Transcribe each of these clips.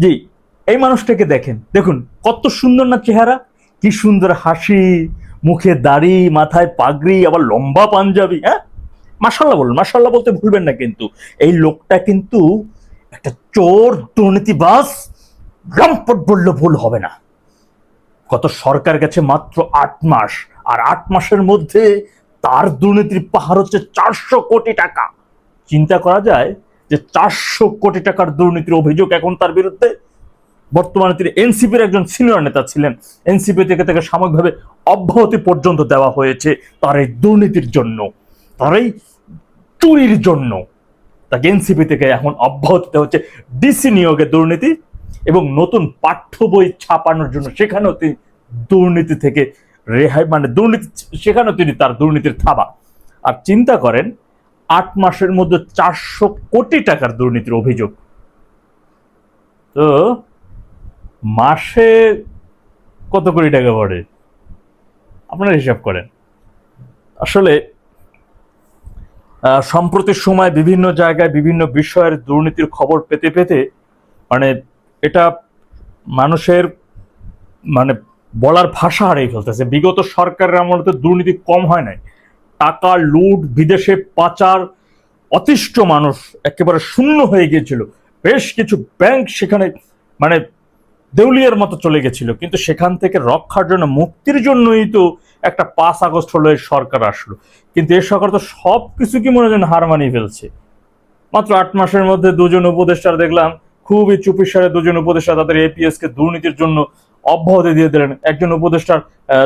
জি, এই মানুষটাকে দেখেন। দেখুন, কত সুন্দর না চেহারা, কি সুন্দর হাসি, মুখে দাড়ি, মাথায় পাগড়ি, আবার লম্বা পাঞ্জাবি হ্যাঁ? মাসাল্লাহ বলুন মাসাল্লাহ বলতে ভুলবেন না কিন্তু। এই লোকটা কিন্তু একটা চোর দুর্নীতিবাস লম্পট বললে ভুল হবে না। গত সরকার গেছে মাত্র আট মাস, আর আট মাসের মধ্যে তার দুর্নীতির পাহাড় হচ্ছে চারশো কোটি টাকা। চিন্তা করা যায় যে চারশো কোটি টাকার দুর্নীতির অভিযোগ এখন তার বিরুদ্ধে বর্তমানে তিনি এনসিপির একজন সিনিয়র নেতা ছিলেন। এনসিপি থেকে তাকে সাময়িকভাবে অব্যাহতি পর্যন্ত দেওয়া হয়েছে তার এই দুর্নীতির জন্য, তার এই চুরির জন্য। তাকে এনসিপি থেকে এখন অব্যাহতি দেওয়া হচ্ছে। ডিসি নিয়োগে দুর্নীতি এবং নতুন পাঠ্য বই ছাপানোর জন্য সেখানেও তিনি দুর্নীতি থেকে রেহাই মানে দুর্নীতি, সেখানেও তিনি তার দুর্নীতির থাবা। আর চিন্তা করেন আট মাসের মধ্যে চারশো কোটি টাকার দুর্নীতির অভিযোগ। তো মাসে কত কোটি টাকা পড়ে? আপনারা হিসাব করেন। আসলে সম্প্রতি সময় বিভিন্ন জায়গায় বিভিন্ন বিষয়ের দুর্নীতির খবর পেতে পেতে মানে এটা মানুষের মানে বলার ভাষা হারিয়ে ফেলতেছে। বিগত সরকারের আমলে তো দুর্নীতি কম হয় নাই। টাকা, লুট, বিদেশে পাচার, অতিষ্ঠ মানুষ একেবারে শূন্য হয়ে গিয়েছিল। বেশ কিছু ব্যাংক সেখানে মানে দেউলিয়ার মতো চলে গেছিল। কিন্তু সেখান থেকে রক্ষার জন্য, মুক্তির জন্যই তো একটা পাঁচ আগস্ট হলো সরকার আসলো। কিন্তু এ সরকার তো সব কিছু কি মনে হয় হার মানিয়ে ফেলছে? মাত্র আট মাসের মধ্যে দুজন উপদেষ্টার দেখলাম, খুবই চুপিসারে দুজন উপদেষ্টা তাদের এপিএস কে দুর্নীতির জন্য অব্যাহতি দিয়ে দিলেন একজন উপদেষ্টার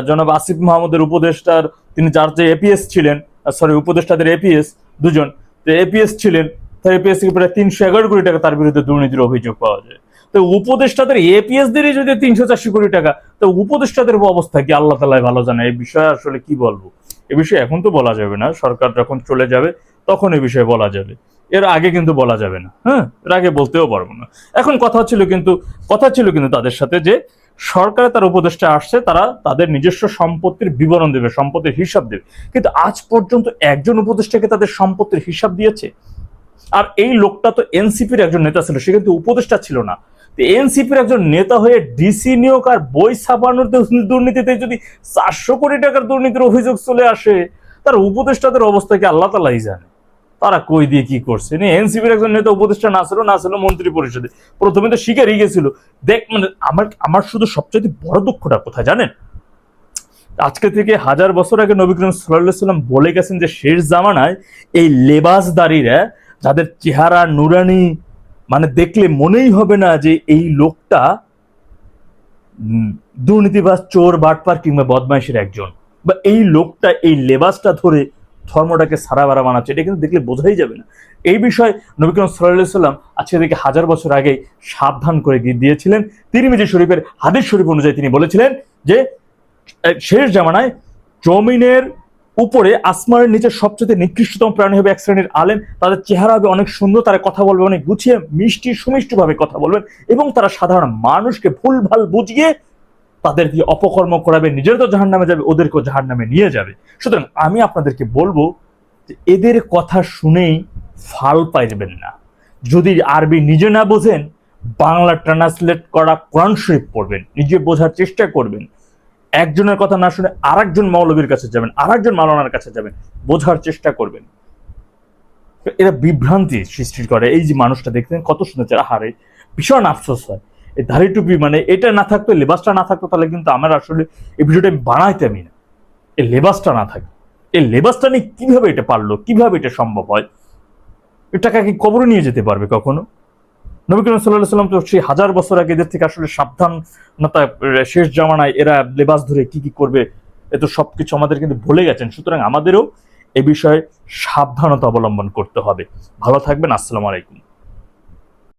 জনাব আসিফ মাহমুদের উপদেষ্টার, তিনি যার যে এপিএস ছিলেন সরি উপদেষ্টাদের এপিএস দুজন যে এপিএস ছিলেন তার এপিএস থেকে প্রায় তিনশো এগারো কোটি টাকা তার বিরুদ্ধে দুর্নীতির অভিযোগ পাওয়া যায়। তো উপদেষ্টাদের এপিএস দেরই যদি তিনশো চারশো কোটি টাকা, তো উপদেষ্টাদের অবস্থা কি আল্লাহ তালাই ভালো জানে? এই বিষয়ে আসলে কি বলব? এ বিষয়ে এখন তো বলা যাবে না, সরকার যখন চলে যাবে, তখন এ বিষয়ে বলা যাবে। এর আগে কিন্তু বলা যাবে না হ্যাঁ? এর আগে বলতেও পারব না। এখন কথা ছিল কিন্তু, কথা ছিল কিন্তু তাদের সাথে যে সরকারে তার উপদেষ্টা আসছে, তারা তাদের নিজস্ব সম্পত্তির বিবরণ দেবে, সম্পত্তির হিসাব দেবে। কিন্তু আজ পর্যন্ত একজন উপদেষ্টাকে তাদের সম্পত্তির হিসাব দিয়েছে? আর এই লোকটা তো এনসিপির একজন নেতা ছিল, সে কিন্তু উপদেষ্টা ছিল না। এনসিপির একজন নেতা হয়ে ডিসি নিয়োগ আর বই ছাপানোর দুর্নীতিতে যদি চারশো কোটি টাকার দুর্নীতির অভিযোগ চলে আসে, তার উপদেষ্টাদের অবস্থা কি আল্লাহ তালাই জানে? তারা কই দিয়ে কি করছে? এনসিপির একজন নেতা উপদেষ্টা না ছিল না ছিল মন্ত্রী পরিষদে। প্রথমে তো স্বীকারই গেছিল দেখ মানে আমার আমার শুধু সবচেয়ে বড় দুঃখটা কোথায় জানেন? আজকে থেকে হাজার বছর আগে নবী করিম সাল্লাহ সাল্লাম বলে গেছেন যে শেষ জামানায় এই লেবাসদারীরা যাদের চেহারা নুরানি মানে দেখলে মনেই হবে না যে এই লোকটা দুর্নীতিবাজ, চোর, বাটপার কিংবা বদমাইশের একজন। বা এই লোকটা এই লেবাসটা ধরে ধর্মটাকে সারা বারা বানাচ্ছে, এটা কিন্তু দেখলে বোঝাই যাবে না। এই বিষয়ে নবী করিম সাল্লাহ সাল্লাম আজকে থেকে হাজার বছর আগে সাবধান করে দিয়ে- দিয়েছিলেন। তিরমিজি শরীফের হাদিস শরীফ অনুযায়ী তিনি বলেছিলেন যে শেষ জামানায় জমিনের উপরে আসমানের নিচে সবচেয়ে নিকৃষ্টতম প্রাণী হবে এক শ্রেণির আলেম। তাদের চেহারা হবে অনেক সুন্দর, তারা কথা বলবে অনেক গুছিয়ে, মিষ্টি সুমিষ্টি ভাবে কথা বলবেন এবং তারা সাধারণ মানুষকে ভুলভাল বুঝিয়ে তাদের দিয়ে অপকর্ম করাবে, নিজের তো জাহার নামে যাবে, ওদেরকেও জাহার নামে নিয়ে যাবে। সুতরাং আমি আপনাদেরকে বলব যে এদের কথা শুনেই ফাল পাইবেন না। যদি আরবি নিজে না বোঝেন, বাংলা ট্রান্সলেট করা কোরআন শরীফ পড়বেন, নিজে বোঝার চেষ্টা করবেন। একজনের কথা না শুনে আরেকজন মৌলবীর কাছে যাবেন, আরেকজন মালানার কাছে যাবেন, বোঝার চেষ্টা করবেন। এরা বিভ্রান্তি সৃষ্টি করে। এই যে মানুষটা দেখতেন কত চেহারা হারে ভীষণ আফসোস হয়। এই ধারি টুপি মানে এটা না থাকতো লেবাসটা না থাকতো, তাহলে কিন্তু আমার আসলে এই ভিডিওটা আমি বানাইতামই না। এই লেবাসটা না থাকে এই লেবাসটা নিয়ে কীভাবে এটা পারল, কীভাবে এটা সম্ভব হয়? এটাকে কি কবরে নিয়ে যেতে পারবে কখনো? নবী করিম সাল্লাহ সাল্লাম তো সেই হাজার বছর আগে এদের থেকে আসলে সাবধানতা শেষ জামানায় এরা লেবাস ধরে কি কি করবে, এ তো সবকিছু আমাদের কিন্তু ভুলে গেছেন। সুতরাং আমাদেরও এ বিষয়ে সাবধানতা অবলম্বন করতে হবে। ভালো থাকবেন, আসসালামু আলাইকুম।